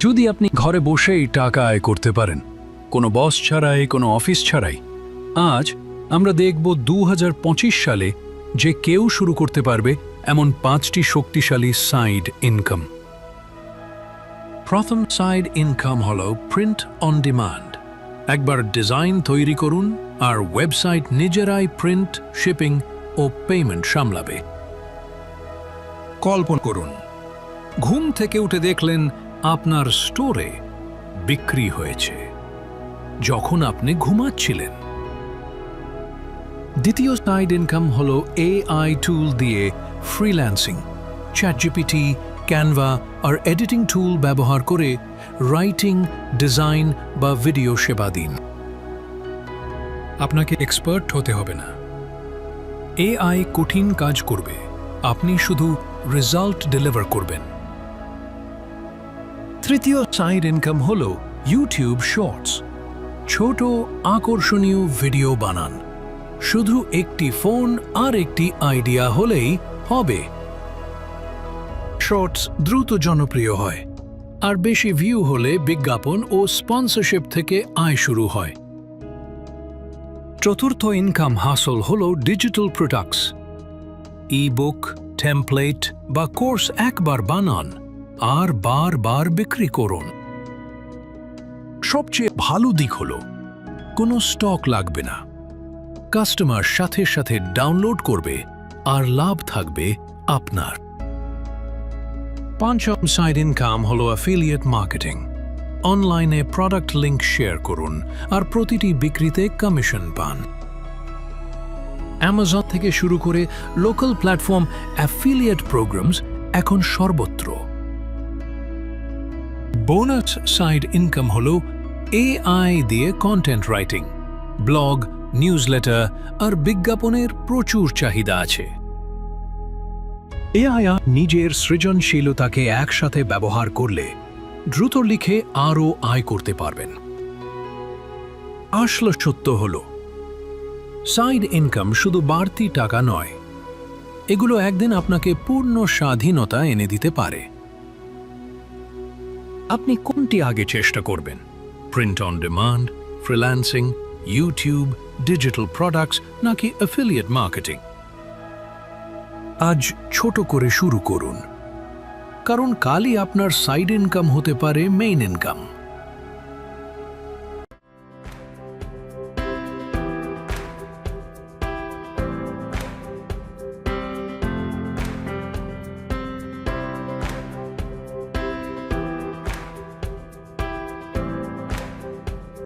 যদি আপনি ঘরে বসেই টাকা আয় করতে পারেন, কোনো বস ছাড়াই, কোনো অফিস ছাড়াই, আজ আমরা দেখব দু হাজার পঁচিশ সালে যে কেউ শুরু করতে পারবে এমন পাঁচটি শক্তিশালী সাইড ইনকাম প্রথম সাইড ইনকাম হল প্রিন্ট অন ডিমান্ড একবার ডিজাইন তৈরি করুন আর ওয়েবসাইট নিজেরাই প্রিন্ট শিপিং ও পেমেন্ট সামলাবে। কল্পনা করুন, ঘুম থেকে উঠে দেখলেন আপনার স্টোরে বিক্রি হয়েছে, যখন আপনি ঘুমাচ্ছিলেন। দ্বিতীয় সাইড ইনকাম হল এআই টুল দিয়ে ফ্রিল্যান্সিং চ্যাটজিপিটি ক্যানভা আর এডিটিং টুল ব্যবহার করে রাইটিং ডিজাইন বা ভিডিও সেবা দিন। আপনাকে এক্সপার্ট হতে হবে না। এআই কঠিন কাজ করবে। আপনি শুধু রেজাল্ট ডেলিভার করবেন। তৃতীয় সাইড ইনকাম হল ইউটিউব শর্টস ছোট, আকর্ষণীয় ভিডিও বানান। শুধু একটি ফোন আর একটি আইডিয়া হলেই হবে। শর্টস দ্রুত জনপ্রিয় হয়। আর বেশি ভিউ হলে বিজ্ঞাপন ও স্পন্সরশিপ থেকে আয় শুরু হয়। চতুর্থ ইনকাম হাসল হল digital products e book template বা কোর্স একবার বানান। আর বারবার বিক্রি করুন। সবচেয়ে ভালো দিক হল, কোনো স্টক লাগবে না। কাস্টমার সাথে সাথে ডাউনলোড করবে আর লাভ থাকবে আপনার। পঞ্চম সাইড ইনকাম হল অ্যাফিলিয়েট মার্কেটিং অনলাইনে প্রোডাক্ট লিংক শেয়ার করুন আর প্রতিটি বিক্রিতে কমিশন পান। অ্যামাজন থেকে শুরু করে লোকাল প্ল্যাটফর্ম অ্যাফিলিয়েট প্রোগ্রামস এখন সর্বত্র। বোনাস সাইড ইনকাম হল এআই দিয়ে কন্টেন্ট রাইটিং ব্লগ নিউজলেটার আর বিজ্ঞাপনের প্রচুর চাহিদা আছে। এআই নিজের সৃজনশীলতাকে একসাথে ব্যবহার করলে দ্রুত লিখে আরও আয় করতে পারবেন। আসল সত্য হল সাইড ইনকাম শুধু বাড়তি টাকা নয়, এগুলো একদিন আপনাকে পূর্ণ স্বাধীনতা এনে দিতে পারে। আপনি কোনটি আগে চেষ্টা করবেন? Print on demand freelancing YouTube digital products নাকি অ্যাফিলিয়েট মার্কেটিং আজ ছোট করে শুরু করুন। কারণ কালই আপনার সাইড ইনকাম হতে পারে মেইন ইনকাম